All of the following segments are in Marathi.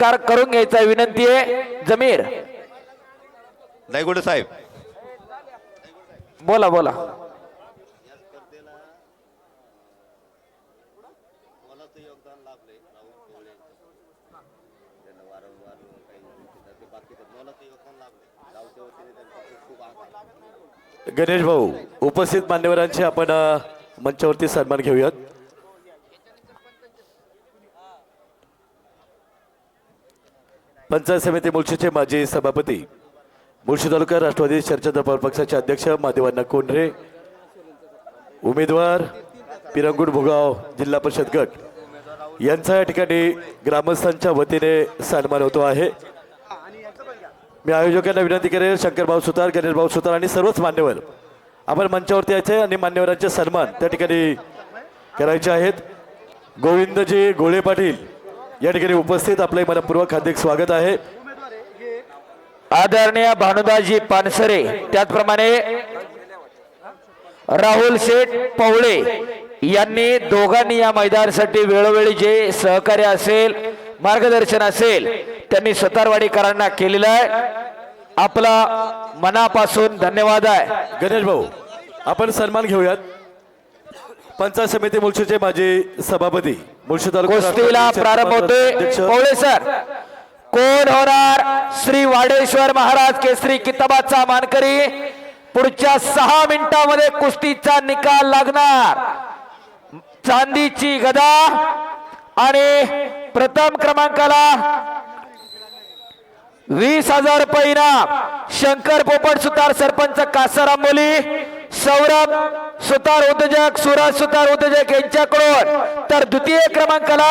कार करून घ्यायचा विनंती आहे. जमीर. दायगुडे साहेब. बोला बोला. गणेश भाऊ उपस्थित मान्यवरांचे आपण मंचावरती सन्मान घेऊयात. पंचायत समिती मुळशीचे माजी सभापती. मुळशी तालुका राष्ट्रवादी चर्चा पवार पक्षाचे अध्यक्ष महादेवांना कोंढरे. उमेदवार पिरंगुट भुगाव जिल्हा परिषद गट. यांचा या ठिकाणी ग्रामस्थांच्या वतीने सन्मान होतो आहे. मी आयोजकांना विनंती करेल शंकरभाऊ सुतार गणेशभाऊ सुतार आणि सर्वच मान्यवर. आपण मंचावरती यायचे आणि मान्यवरांचे सन्मान त्या ठिकाणी करायचे आहेत. गोविंदजी गोळे पाटील या ठिकाणी उपस्थित आपले मनपूर्वक हार्दिक स्वागत आहे. आदरणीय भानुदाजी पानसरे त्याचप्रमाणे राहुल शेठ पवळे यांनी दोघांनी या मैदानासाठी वेळोवेळी जे सहकार्य असेल मार्गदर्शन असेल त्यांनी सतारवाडीकरांना केलेलं आहे. आपला मनापासून धन्यवाद आहे. गणेश भाऊ आपण सन्मान घेऊयात. पंचायत समिती मुळशीचे माजी सभापती मुळशी तालुका प्रारंभ पवळे सर कोण होणार? श्री वाडेश्वर महाराज केसरी किताबाचा मानकरी. पुढच्या सहा मिनिटांमध्ये कुस्तीचा निकाल लागणार. चांदीची गदा आणि प्रथम क्रमांकाला वीस हजार रुपये इनाम. शंकर पोपट सुतार सरपंच कासर आंबोली सौरभ सुतार उद्योजक सुराज सुतार उद्योजक यांच्याकडून. तर द्वितीय क्रमांकाला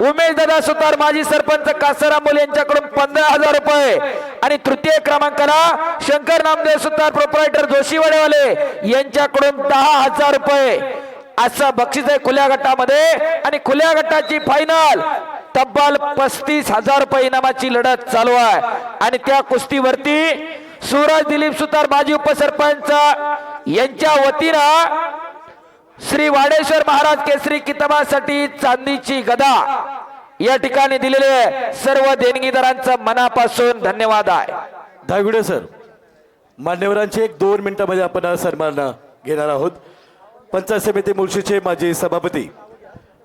उमेश दादा सुतार माजी सरपंच कासर यांच्याकडून पंधरा हजार रुपये. आणि तृतीय क्रमांकाला शंकर नामदेव सुतार प्रोपरायटर जोशीवाडेवाले यांच्याकडून दहा हजार रुपये. असं बक्षीस आहे खुल्या गटामध्ये. आणि खुल्या गटाची फायनल तब्बल पस्तीस हजार रुपये इनामाची लढत चालू आहे. आणि त्या कुस्तीवरती सूरज दिलीप सुतार माजी उपसरपंच यांच्या वतीनं श्री वाडेश्वर महाराज केसरी किताबासाठी चांदीची गदा या ठिकाणी दिलेले सर्व देणगीदारांचं मनापासून धन्यवाद आहे. धायगुडे सर मान्यवरांचे एक दोन मिनिटांमध्ये आपण सन्मान घेणार आहोत. पंचायत समिती मुळशीचे माजी सभापती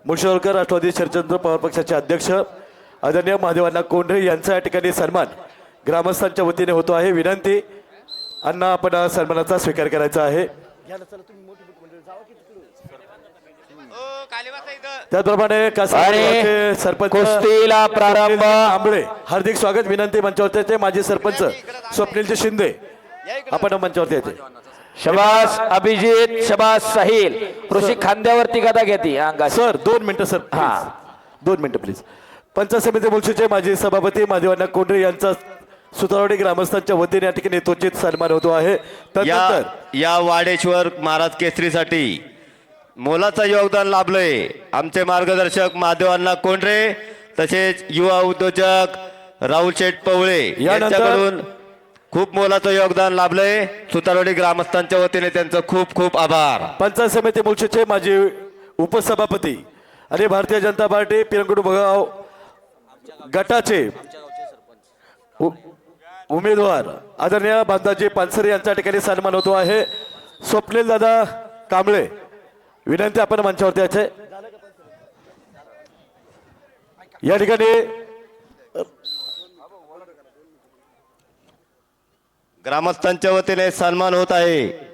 मुळशीवरकर राष्ट्रवादी शरचंद्र पवार पक्षाचे अध्यक्ष आदरणीय महादेवांना कोंढरे यांचा या ठिकाणी सन्मान. ग्रामस्थांच्या वतीने होतो आहे विनंती. अण्णा आपण सन्मानाचा स्वीकार करायचा आहे. त्याचप्रमाणे सरपंच कुस्तीला प्रारंभ. आंबळे हार्दिक स्वागत विनंती मंचावरती माजी सरपंच स्वप्नीलजी शिंदे आपण मंचावरती यायचे शबास अभिजित शबास साहिल ऋषी खांद्यावरती गदा घेते. सर दोन मिनिटं सर हा. दोन मिनिटं प्लीज पंचायत समिती मुळशीचे माजी सभापती महादेवांना कोंढरे यांचा सुतारवाडी ग्रामस्थांच्या वतीने या ठिकाणी यथोचित सन्मान होतो आहे. या त्यानंतर या वाडेश्वर महाराज केसरीसाठी मोलाचं योगदान लाभलंय. आमचे मार्गदर्शक महादेवांना कोंढरे तसेच युवा उद्योजक राहुल शेठ पवळे यानंतर- यांच्याकडून खूप मोलाचं योगदान लाभलंय. सुतारवाडी ग्रामस्थांच्या वतीने त्यांचं खूप खूप आभार. पंचायत समिती मुळशीचे माजी उपसभापती आणि भारतीय जनता पार्टी पिरंगुड भगाव गटाचे उ- उमेदवार आदरणीय बांधाजी पानसरे यांच्या ठिकाणी सन्मान होतो आहे. स्वप्नील दादा कांबळे विनंती आपण मंचावरती याचे या ठिकाणी ग्रामस्थांच्या वतीने सन्मान होत आहे.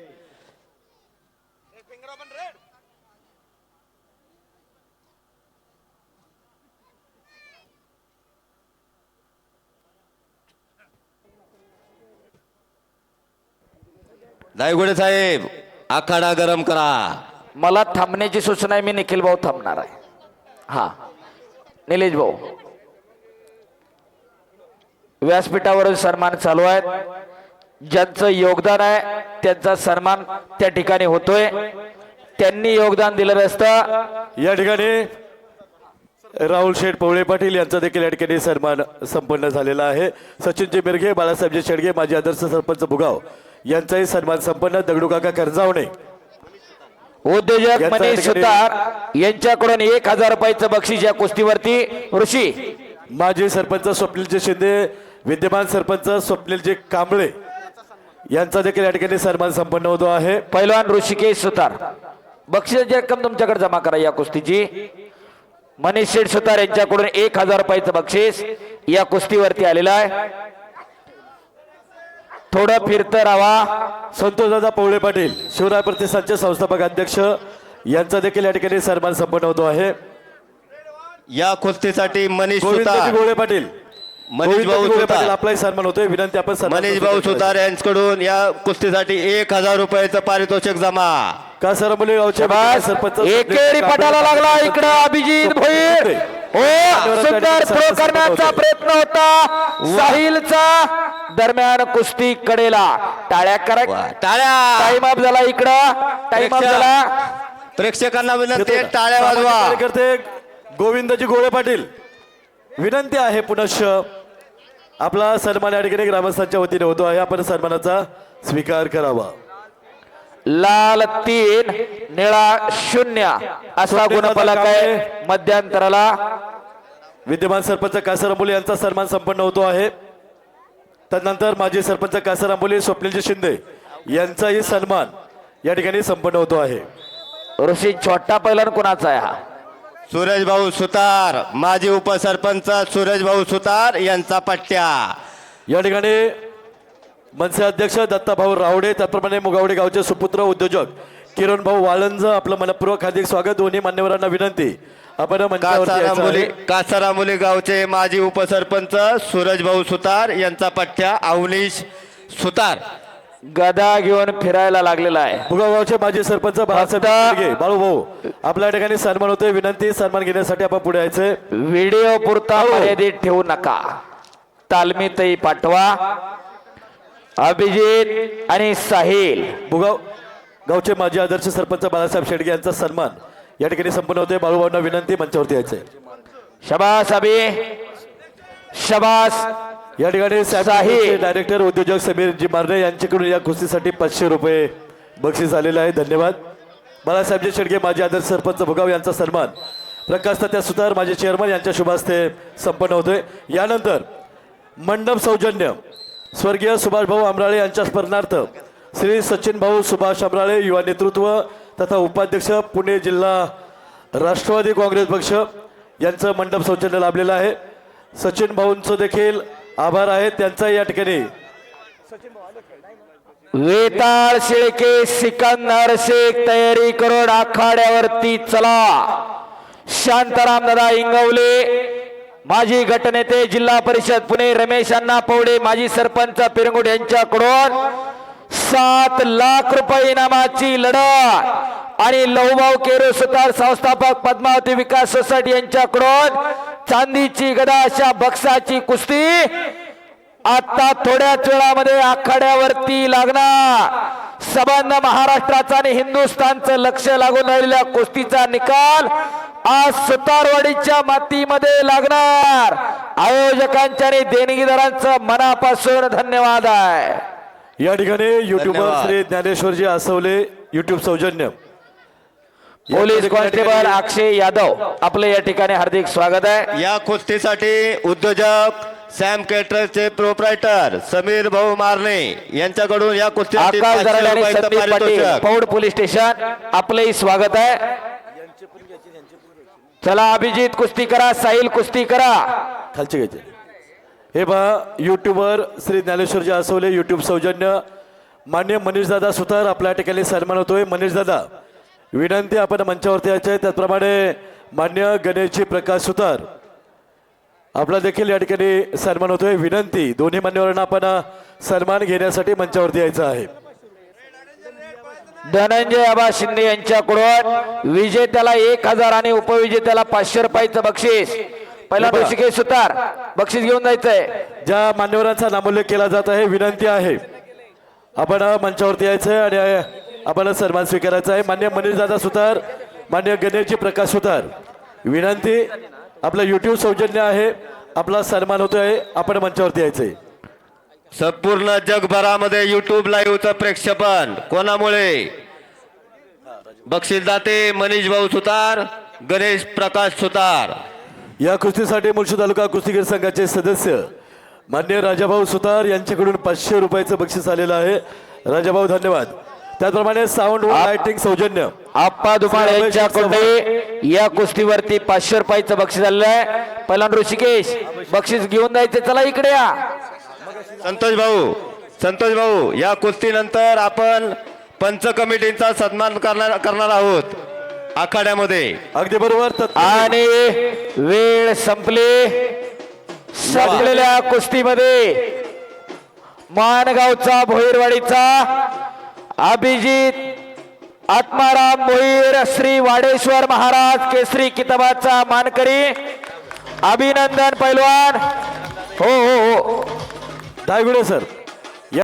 दायगुडे साहेब आखाडा गरम करा. मला थांबण्याची सूचना आहे मी निखिल भाऊ थांबणार आहे. हा. निलेश भाऊ. व्यासपीठावरून सन्मान चालू आहेत. ज्यांचं योगदान आहे त्यांचा सन्मान त्या ठिकाणी होतोय. त्यांनी योगदान दिलं असतं. या ठिकाणी राहुल शेठ पवळे पाटील यांचा देखील या ठिकाणी सन्मान संपन्न झालेला आहे. सचिनजी मिरघे बाळासाहेबजी शेडगे माजी आदर्श सरपंच भुगाव यांचाही सन्मान संपन्न दगडू काका कर्जावणे. उद्योजक याचा मनीष सुतार यांच्याकडून एक हजार रुपयाचं बक्षीस या कुस्तीवरती. ऋषी. माजी सरपंच स्वप्नीलजी शिंदे विद्यमान सरपंच स्वप्नीलजी कांबळे यांचा देखील या ठिकाणी सन्मान संपन्न होतो आहे. पैलवान ऋषिकेश सुतार. बक्षीसाची रक्कम तुमच्याकडे जमा करा या कुस्तीची. मनीष शेठ सुतार यांच्याकडून एक हजार रुपयाचं बक्षीस या कुस्तीवरती आलेलं आहे. थोडं फिरतं राहा. संतोषदादा पवळे पाटील शिवराय प्रतिष्ठानचे संस्थापक अध्यक्ष यांचा देखील या ठिकाणी सन्मान संपन्न होतो आहे. या कुस्तीसाठी मनीष सुतार. गोळे पाटील. मनीष भाऊ सुतार. आपलाही सन्मान होतोय. विनंती आपण मनीष भाऊ सुतार यांच्याकडून या कुस्तीसाठी एक हजार रुपयाचं पारितोषिक जमा. का सर मुले सरपंच एकेरी पटाला लागला इकडं अभिजित भोईर. हो सुंदर थ्रो करण्याचा प्रयत्न होता. साहिलचा दरम्यान कुस्ती कडेला. टाळ्या करा. टाळ्या. टाइम अप झाला इकडं. टाइम अप झाला. प्रेक्षकांना विनंती आहे, टाळ्या वाजवा. कार्यकर्ते गोविंदजी गोळे पाटील विनंती आहे पुनश्च आपला सन्मान या ठिकाणी ग्रामस्थांच्या वतीने होतो आहे. आपण सन्मानाचा स्वीकार करावा. लाल तीन निळा शून्य. असा गुणफलक आहे मध्यंतराला. विद्यमान सरपंच कासार आंबोली यांचा सन्मान संपन्न होतो आहे. त्यानंतर माजी सरपंच कासार आंबोली स्वप्नीलजी शिंदे यांचाही सन्मान या ठिकाणी संपन्न होतो आहे. ऋषी छोटा पैलवान कुणाचा आहे हा? सूरज भाऊ सुतार माजी उपसरपंच सूरज भाऊ सुतार यांचा पट्ट्या. या ठिकाणी मनसे अध्यक्ष दत्ताभाऊ रावडे त्याचप्रमाणे मुगावडे गावचे सुपुत्र उद्योजक किरण भाऊ वाळंज आपलं मनपूर्वक हार्दिक स्वागत. दोन्ही मान्यवरांना विनंती. आपण यायचं कासारामुली. कासारामुली गावचे माजी उपसरपंच सूरज भाऊ सुतार यांचा पट्ट्या अवनीश सुतार. गदा घेऊन फिरायला लागलेला आहे. मुगाव गावचे माजी सरपंच. बाळू भाऊ आपल्या ठिकाणी सन्मान होतोय. विनंती सन्मान घेण्यासाठी आपण पुढे यायचंय. व्हिडिओ पुरता ठेवू नका. तालमीतही पाठवा. अभिजित आणि साहिल. मुगाव गावचे माजी आदर्श सरपंच बाळासाहेब शेडगे यांचा सन्मान या ठिकाणी संपन्न होतोय. बाळूभाऊंना विनंती मंचावरती यायचंय. शबास अभि. शबास. या ठिकाणी साहिल. डायरेक्टर उद्योजक समीरजी मारणे यांच्याकडून या कुस्तीसाठी पाचशे रुपये बक्षीस आलेलं आहे. धन्यवाद. बाळासाहेबजी शेडगे माजी आदर्श सरपंच भुगाव यांचा सन्मान. प्रकाश तात्या सुतार माजी चेअरमन यांच्या शुभ हस्ते संपन्न होतोय. यानंतर मंडप सौजन्य स्वर्गीय सुभाष भाऊ आमराळे यांच्या स्मरणार्थ श्री सचिन भाऊ सुभाष आमराळे युवा नेतृत्व तथा उपाध्यक्ष पुणे जिल्हा राष्ट्रवादी काँग्रेस पक्ष यांचं मंडप सौजन्य लाभलेलं आहे. सचिन भाऊंचं देखील आभार आहे. त्यांचा या ठिकाणी वेताळ शिळके सिकंदर शेख तयारी करून आखाड्यावरती चला. शांताराम दादा इंगवले माजी गटनेते जिल्हा परिषद पुणे रमेश अण्णा पवडे माजी सरपंच पिरंगुड यांच्याकडून सात लाख रुपये इनामाची लढत आणि लहुभाऊ केरो सुतार संस्थापक पद्मावती विकास सोसायटी यांच्याकडून चांदीची गदा अशा बक्साची कुस्ती आता थोड्याच वेळामध्ये आखाड्यावरती लागणार. संबंध महाराष्ट्राचा आणि हिंदुस्थानचं लक्ष लागून राहिलेल्या कुस्तीचा निकाल आज सुतारवाडीच्या मातीमध्ये लागणार. आयोजकांच्या आणि देणगीदारांचं मनापासून धन्यवाद आहे. या ठिकाणी युट्यूबर. श्री ज्ञानेश्वरजी आसवले युट्यूब सौजन्य. पोलीस कॉन्स्टेबल अक्षय यादव आपलं या ठिकाणी हार्दिक स्वागत आहे. या कुस्तीसाठी उद्योजक सॅम केटरचे प्रोप्रायटर समीर भाऊ मारणे यांच्याकडून या पारितोषिक. पौड पोलीस स्टेशन आपलंही स्वागत आहे. चला अभिजित कुस्ती करा साहिल कुस्ती करा. खालचे घ्यायचे. हे पहा युट्यूबर श्री ज्ञानेश्वरजी आसवले युट्यूब सौजन्य. मान्य मनीषदादा सुतार आपल्या ठिकाणी सन्मान होतोय. मनीषदादा विनंती आपण मंचावरती यायचे आहे त्याचप्रमाणे मान्य गणेशजी प्रकाश सुतार. आपला देखील या ठिकाणी सन्मान होतोय. विनंती दोन्ही मान्यवरांना आपण सन्मान घेण्यासाठी मंचावरती यायचं आहे. धनंजय आबा शिंदे यांच्याकडून विजेत्याला एक हजार आणि उपविजेत्याला पाचशे रुपयाचं बक्षीस. पहिला पहा. ऋषिकेश सुतार बक्षीस घेऊन जायचंय. ज्या मान्यवरांचा नामोल्लेख केला जात आहे विनंती आहे. आपण मंचावरती यायचं आहे आणि आपण सन्मान स्वीकारायचा आहे. मान्य मनीषदादा सुतार मान्य गणेशजी प्रकाश सुतार. विनंती आपलं युट्यूब सौजन्य आहे. आपला सन्मान होतो आहे आपण मंचावरती यायचं आहे संपूर्ण जगभरामध्ये युट्यूब लाईव्हचं प्रेक्षेपण कोणामुळे? बक्षीसदाते मनीष भाऊ सुतार गणेश प्रकाश सुतार. या कुस्तीसाठी मुळशी तालुका कुस्तीगीर संघाचे सदस्य मान्य राजाभाऊ सुतार यांच्याकडून पाचशे रुपयाचं बक्षीस आलेलं आहे. राजाभाऊ धन्यवाद. त्याचप्रमाणे साऊंड व लाइटिंग सौजन्य. आप्पा दुमाळ यांच्याकडे या कुस्तीवरती पाचशे रुपयाचं बक्षीस आलेलं आहे. पहिल्यांदा ऋषिकेश बक्षीस घेऊन जायचं. चला इकडे या. संतोष भाऊ संतोष भाऊ या कुस्तीनंतर आपण पंच कमिटींचा सन्मान करणार करणार आहोत आखाड्यामध्ये. अगदी बरोबर आणि वेळ संपली. संपलेल्या कुस्तीमध्ये माणगावचा भोईरवाडीचा अभिजित आत्माराम भोईर श्री वाडेश्वर महाराज केसरी किताबाचा मानकरी अभिनंदन पैलवान. हो हो हो. दायगुडे सर.